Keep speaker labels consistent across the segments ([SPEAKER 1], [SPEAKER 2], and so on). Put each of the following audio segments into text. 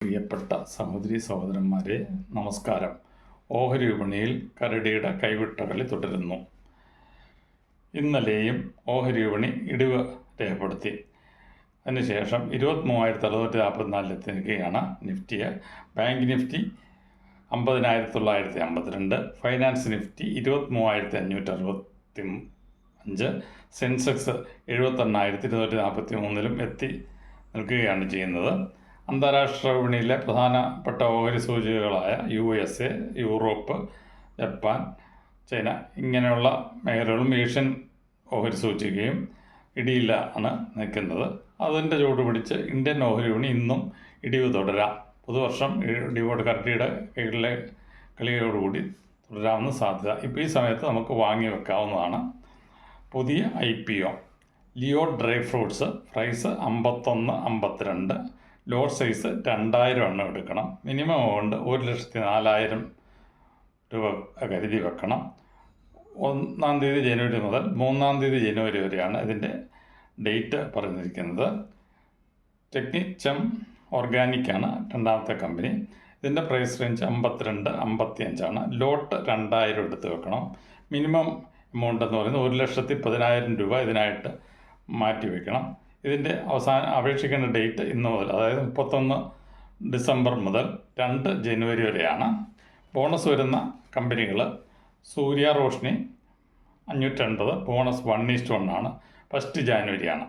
[SPEAKER 1] പ്രിയപ്പെട്ട സഹോദരി സഹോദരന്മാരെ നമസ്കാരം. ഓഹരി വിപണിയിൽ കരടിയുടെ കൈവിട്ട കളി തുടരുന്നു. ഇന്നലെയും ഓഹരി വിപണി ഇടിവ് രേഖപ്പെടുത്തി. അതിനുശേഷം ഇരുപത്തി മൂവായിരത്തി അറുന്നൂറ്റി നാൽപ്പത്തിനാലിലെത്തി നിൽക്കുകയാണ് നിഫ്റ്റിയെ ബാങ്ക് നിഫ്റ്റി അമ്പതിനായിരത്തി തൊള്ളായിരത്തി അമ്പത്തിരണ്ട് ഫൈനാൻസ് നിഫ്റ്റി ഇരുപത്തി മൂവായിരത്തി അഞ്ഞൂറ്റി അറുപത്തി അഞ്ച് സെൻസെക്സ് എഴുപത്തെണ്ണായിരത്തി ഇരുന്നൂറ്റി നാൽപ്പത്തി മൂന്നിലും എത്തി നിൽക്കുകയാണ് ചെയ്യുന്നത്. അന്താരാഷ്ട്ര വിപണിയിലെ പ്രധാനപ്പെട്ട ഓഹരി സൂചികകളായ U S A Europe Japan China ഇങ്ങനെയുള്ള മേഖലകളും ഏഷ്യൻ ഓഹരി സൂചികയും ഇടിയില്ല എന്ന് നിൽക്കുന്നത്. അതിന്റെ ചൂട് പിടിച്ച് ഇന്ത്യൻ ഓഹരി വിപണി ഇന്നും ഇടിവ് തുടരാം. പുതുവർഷം ഇടിവോട് കരട്ടിയുടെ കീഴിലെ കളിയോടുകൂടി തുടരാവുന്ന സാധ്യത. ഇപ്പോൾ ഈ സമയത്ത് നമുക്ക് വാങ്ങി വെക്കാവുന്നതാണ് പുതിയ I P O. Leo dry fruits price അമ്പത്തൊന്ന് അമ്പത്തിരണ്ട് ലോഡ് സൈസ് രണ്ടായിരം എണ്ണം എടുക്കണം. മിനിമം എമൗണ്ട് ഒരു ലക്ഷത്തി നാലായിരം രൂപ കരുതി വെക്കണം. ഒന്നാം തീയതി ജനുവരി മുതൽ മൂന്നാം തീയതി ജനുവരി വരെയാണ് ഇതിന്റെ ഡേറ്റ് പറഞ്ഞിരിക്കുന്നത്. ടെക്നിച്ചം ഓർഗാനിക്കാണ് രണ്ടാമത്തെ കമ്പനി ഇതിന്റെ പ്രൈസ് റേഞ്ച് അമ്പത്തിരണ്ട് അമ്പത്തി അഞ്ചാണ് ലോട്ട് രണ്ടായിരം എടുത്ത് വെക്കണം. മിനിമം എമൗണ്ട് എന്ന് പറയുന്നത് ഒരു ലക്ഷത്തി പതിനായിരം രൂപ ഇതിനായിട്ട് മാറ്റി വയ്ക്കണം ഇതിന്റെ അവസാന അപേക്ഷിക്കേണ്ട ഡേറ്റ് ഇന്ന് മുതൽ അതായത് മുപ്പത്തൊന്ന് ഡിസംബർ മുതൽ രണ്ട് ജനുവരി വരെയാണ് ബോണസ് വരുന്ന കമ്പനികൾ Surya Roshni അഞ്ഞൂറ്റൻപത് bonus one is to one ആണ് ഫസ്റ്റ് ജാനുവരിയാണ്.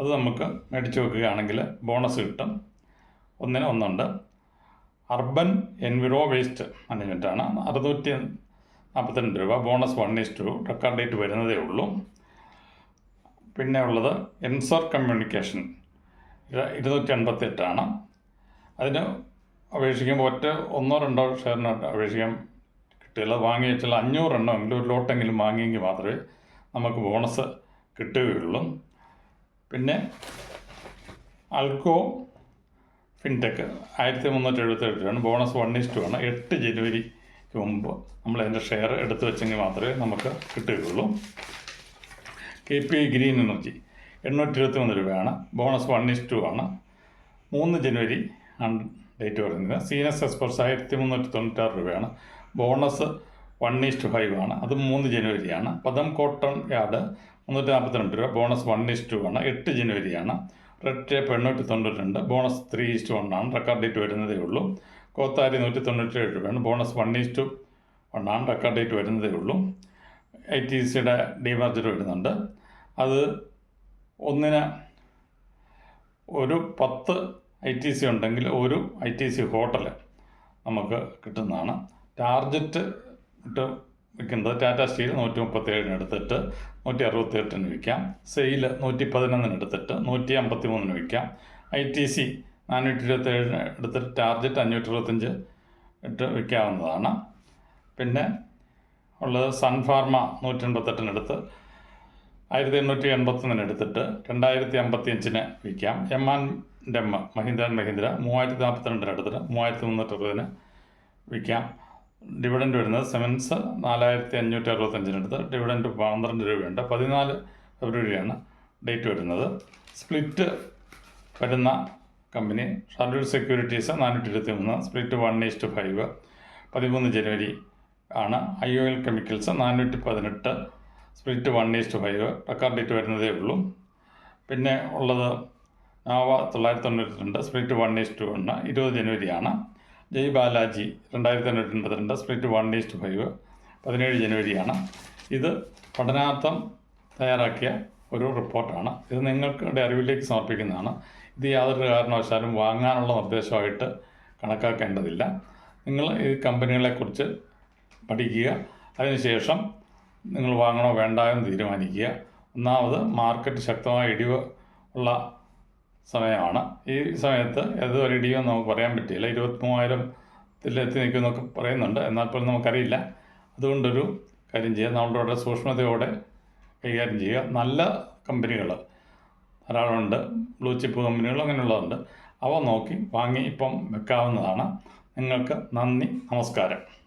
[SPEAKER 1] അത് നമുക്ക് മേടിച്ച് വെക്കുകയാണെങ്കിൽ ബോണസ് കിട്ടും. ഒന്നിന് ഒന്നുണ്ട്. അർബൻ എൻവിറോ വേസ്റ്റ് മാനേജ്മെന്റാണ് അറുന്നൂറ്റി നാൽപ്പത്തിരണ്ട് രൂപ bonus one is to two record date വരുന്നതേ ഉള്ളൂ. പിന്നെ ഉള്ളത് എൻസോർ കമ്മ്യൂണിക്കേഷൻ. ഇരുന്നൂറ്റി എൺപത്തെട്ടാണ് അതിന് അപേക്ഷിക്കുമ്പോൾ ഒറ്റ ഒന്നോ രണ്ടോ ഷെയറിന് അപേക്ഷിക്കാൻ കിട്ടിയില്ല വാങ്ങി വെച്ചാൽ അഞ്ഞൂറ് എങ്കിലും ഒരു ലോട്ടെങ്കിലും വാങ്ങിയെങ്കിൽ മാത്രമേ നമുക്ക് ബോണസ് കിട്ടുകയുള്ളൂ. പിന്നെ അൽക്കോ ഫിൻടെക് ആയിരത്തി മുന്നൂറ്റി എഴുപത്തെട്ടാണ് ബോണസ് വൺ ഇസ്റ്റു ആണ്. എട്ട് ജനുവരിക്ക് മുമ്പ് നമ്മൾ അതിന്റെ ഷെയർ എടുത്തു വെച്ചെങ്കിൽ മാത്രമേ നമുക്ക് കിട്ടുകയുള്ളൂ. K P I green energy. എണ്ണൂറ്റി ഇരുപത്തി മൂന്ന് രൂപയാണ് ബോണസ് വൺ ഇസ് ടു ആണ്. മൂന്ന് ജനുവരി ആണ് ഡേറ്റ് പറയുന്നത് എസ് എക്സ്പ്രസ് ആയിരത്തി മുന്നൂറ്റി തൊണ്ണൂറ്റാറ് രൂപയാണ് ബോണസ് വൺ ഈസ്റ്റ് ഫൈവ് ആണ്. അത് മൂന്ന് ജനുവരിയാണ് പദം കോട്ടൺ യാർഡ് മുന്നൂറ്റി നാൽപ്പത്തിരണ്ട് രൂപ. ബോണസ് വൺ ഈസ്റ്റ് ടു ആണ്. എട്ട് ജനുവരിയാണ് റെഡ് ടേപ്പ് എണ്ണൂറ്റി തൊണ്ണൂറ്റി രണ്ട് bonus three is to one ആണ്. റെക്കോർഡ് ഡേറ്റ് വരുന്നതേ ഉള്ളൂ. കോത്താരി നൂറ്റി തൊണ്ണൂറ്റി ഏഴ് രൂപയാണ് bonus one is to one ആണ്. റെക്കോർഡ് ഡേറ്റ് വരുന്നതേ ഉള്ളൂ. ഐ ടി സിയുടെ ഡിമാർജർ വരുന്നുണ്ട്. അത് ഒന്നിന് ഒരു പത്ത് ഐ ടി സി ഉണ്ടെങ്കിൽ ഒരു ഐ ടി സി ഹോട്ടൽ നമുക്ക് കിട്ടുന്നതാണ്. ടാർജറ്റ് ഇട്ട് വിൽക്കുന്നത് ടാറ്റ സ്റ്റീൽ നൂറ്റി മുപ്പത്തേഴിന് എടുത്തിട്ട് നൂറ്റി അറുപത്തി എട്ടിന് വിൽക്കാം. സെയിൽ നൂറ്റി പതിനൊന്നിന് എടുത്തിട്ട് നൂറ്റി അമ്പത്തി മൂന്നിന് വിൽക്കാം. ഐ ടി സി നാനൂറ്റി ഇരുപത്തേഴിന് എടുത്തിട്ട് ടാർജറ്റ് അഞ്ഞൂറ്റി ഇരുപത്തഞ്ച് ഇട്ട് വിൽക്കാവുന്നതാണ്. പിന്നെ ഉള്ളത് സൺഫാർമ നൂറ്റി എൺപത്തെട്ടിനടുത്ത് ആയിരത്തി എണ്ണൂറ്റി എൺപത്തൊന്നിന് എടുത്തിട്ട് രണ്ടായിരത്തി അമ്പത്തി അഞ്ചിന് വിൽക്കാം. M and M Mahindra and Mahindra മൂവായിരത്തി നാൽപ്പത്തിരണ്ടിന് എടുത്തിട്ട് മൂവായിരത്തി മുന്നൂറ്റി അറുപതിന് വിൽക്കാം. ഡിവിഡൻഡ് വരുന്നത് സെവൻസ് നാലായിരത്തി അഞ്ഞൂറ്റി അറുപത്തഞ്ചിനടുത്ത് ഡിവിഡൻഡ് പന്ത്രണ്ട് രൂപയുണ്ട്. പതിനാല് ഫെബ്രുവരിയാണ് ഡേറ്റ് വരുന്നത്. സ്പ്ലിറ്റ് വരുന്ന കമ്പനി ഷാർഡ്യൂൾ സെക്യൂരിറ്റീസ് നാനൂറ്റി ഇരുപത്തി മൂന്ന് സ്പ്ലിറ്റ് വൺ ഈസ്റ്റ് ഫൈവ് പതിമൂന്ന് ജനുവരി ആണ്. ഐ ഒ എൽ കെമിക്കൽസ് നാനൂറ്റി പതിനെട്ട് split one is to five. Record date വരുന്നതേ ഉള്ളൂ. പിന്നെ ഉള്ളത് നാവ തൊള്ളായിരത്തി തൊണ്ണൂറ്റി രണ്ട് സ്പ്ലിറ്റ് വൺ ഈസ്റ്റ് വണ് ഇരുപത് ജനുവരിയാണ്. ജയ് ബാലാജി രണ്ടായിരത്തി തൊണ്ണൂറ്റി എൺപത്തിരണ്ട് സ്പ്ലിറ്റ് വൺ ഈസ്റ്റ് ഫൈവ് പതിനേഴ് ജനുവരിയാണ്. ഇത് പഠനാർത്ഥം തയ്യാറാക്കിയ ഒരു റിപ്പോർട്ടാണ്. ഇത് നിങ്ങൾക്കുടെ അറിവിലേക്ക് സമർപ്പിക്കുന്നതാണ്. ഇത് യാതൊരു കാരണവശാലും വാങ്ങാനുള്ള നിർദ്ദേശമായിട്ട് കണക്കാക്കേണ്ടതില്ല. നിങ്ങൾ ഈ കമ്പനികളെക്കുറിച്ച് പഠിക്കുക. അതിനുശേഷം നിങ്ങൾ വാങ്ങണോ വേണ്ട എന്ന് തീരുമാനിക്കുക. ഒന്നാമത് മാർക്കറ്റ് ശക്തമായ ഇടിവ് ഉള്ള സമയമാണ്. ഈ സമയത്ത് ഏതൊരു ഇടിയും നമുക്ക് പറയാൻ പറ്റില്ല ഇരുപത്തി മൂവായിരത്തിൽ എത്തി നിൽക്കുമെന്നൊക്കെ പറയുന്നുണ്ട്. എന്നാൽ പോലും നമുക്കറിയില്ല. അതുകൊണ്ടൊരു കാര്യം ചെയ്യുക. നമ്മളുടെ വളരെ സൂക്ഷ്മതയോടെ കൈകാര്യം ചെയ്യുക. നല്ല കമ്പനികൾ ധാരാളമുണ്ട്. ബ്ലൂ ചിപ്പ് കമ്പനികൾ അങ്ങനെയുള്ളതുണ്ട് അവ നോക്കി വാങ്ങി ഇപ്പം വെക്കാവുന്നതാണ്. നിങ്ങൾക്ക് നന്ദി. നമസ്കാരം.